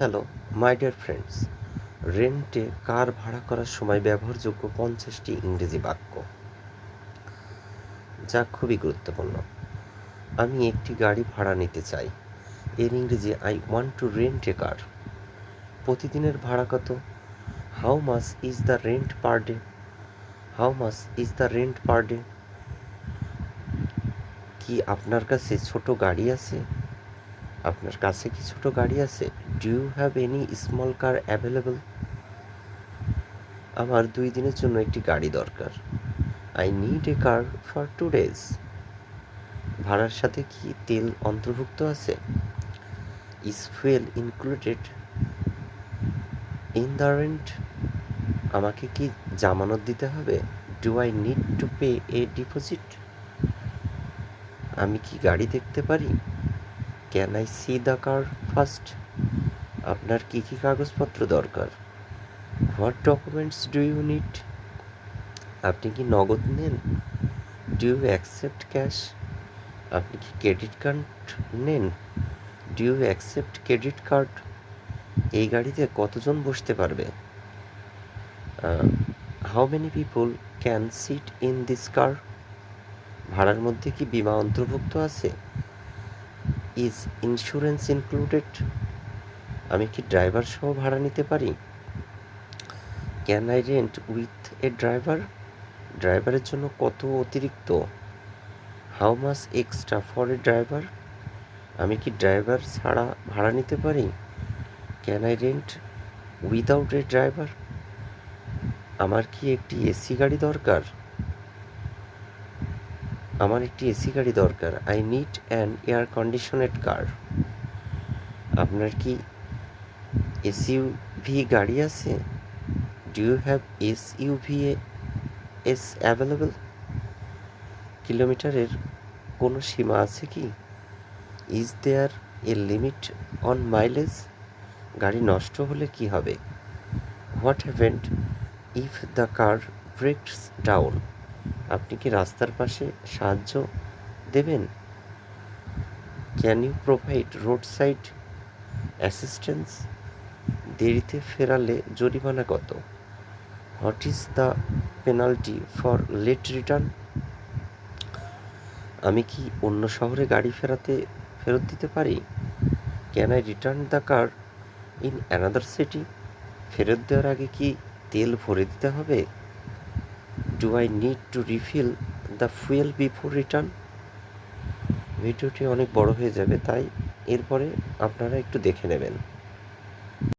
Hello my dear friends রেন্টে car ভাড়া করার সময় ব্যবহারযোগ্য পঞ্চাশটি ইংরেজি বাক্য। যা খুবই গুরুত্বপূর্ণ। আমি একটি গাড়ি ভাড়া নিতে চাই। এর ইংরেজি I want to rent a car প্রতিদিনের ভাড়া কত? How much is the rent per day how much is the rent per day কি আপনার কাছে ছোট গাড়ি আছে? আপনার কাছে কি ছোট গাড়ি আছে? Do you have any small car available আমার দুই দিনের জন্য একটি গাড়ি দরকার। I need a car for two days ভাড়ার সাথে কি তেল অন্তর্ভুক্ত আছে? Is fuel included in the rent আমাকে কি জামানত দিতে হবে? Do I need to pay a deposit আমি কি গাড়ি দেখতে পারি? Can I see the car first আপনার কী কী কাগজপত্র দরকার? What documents do you need আপনি কি নগদ নেন? ডু ইউ অ্যাকসেপ্ট ক্যাশ আপনি কি ক্রেডিট কার্ড নেন? Do you accept credit card এই গাড়িতে কতজন বসতে পারবে? How many people can sit in this car ভাড়ার মধ্যে কি বিমা অন্তর্ভুক্ত আছে? ইজ ইন্স্যুরেন্স ইনক্লুডেড আমি কি ড্রাইভার সহ ভাড়া নিতে পারি? Can I rent with a driver ড্রাইভারের জন্য কত অতিরিক্ত? How much extra for a driver আমি কি ড্রাইভার ছাড়া ভাড়া নিতে পারি? Can I rent without a driver আমার কি একটি এসি গাড়ি দরকার? আমার একটি এসি গাড়ি দরকার। I need an air conditioned car আপনার কি এসইউভি গাড়ি আছে? Do you have SUVs available কিলোমিটারের কোনো সীমা আছে কি? Is there a limit on mileage গাড়ি নষ্ট হলে কি হবে? What haven't if the car breaks down আপনি কি রাস্তার পাশে সাহায্য দেবেন? Can you provide roadside assistance দেরিতে ফেরালে জরিমানা কত? What is the penalty for late return আমি কি অন্য শহরে গাড়ি ফেরাতে ফেরত দিতে পারি? Can I return the car in another city ফেরত দেওয়ার আগে কি তেল ভরে দিতে হবে? Do I need to refill the fuel before return ভিডিওটি অনেক বড় হয়ে যাবে, তাই এরপরে আপনারা একটু দেখে নেবেন।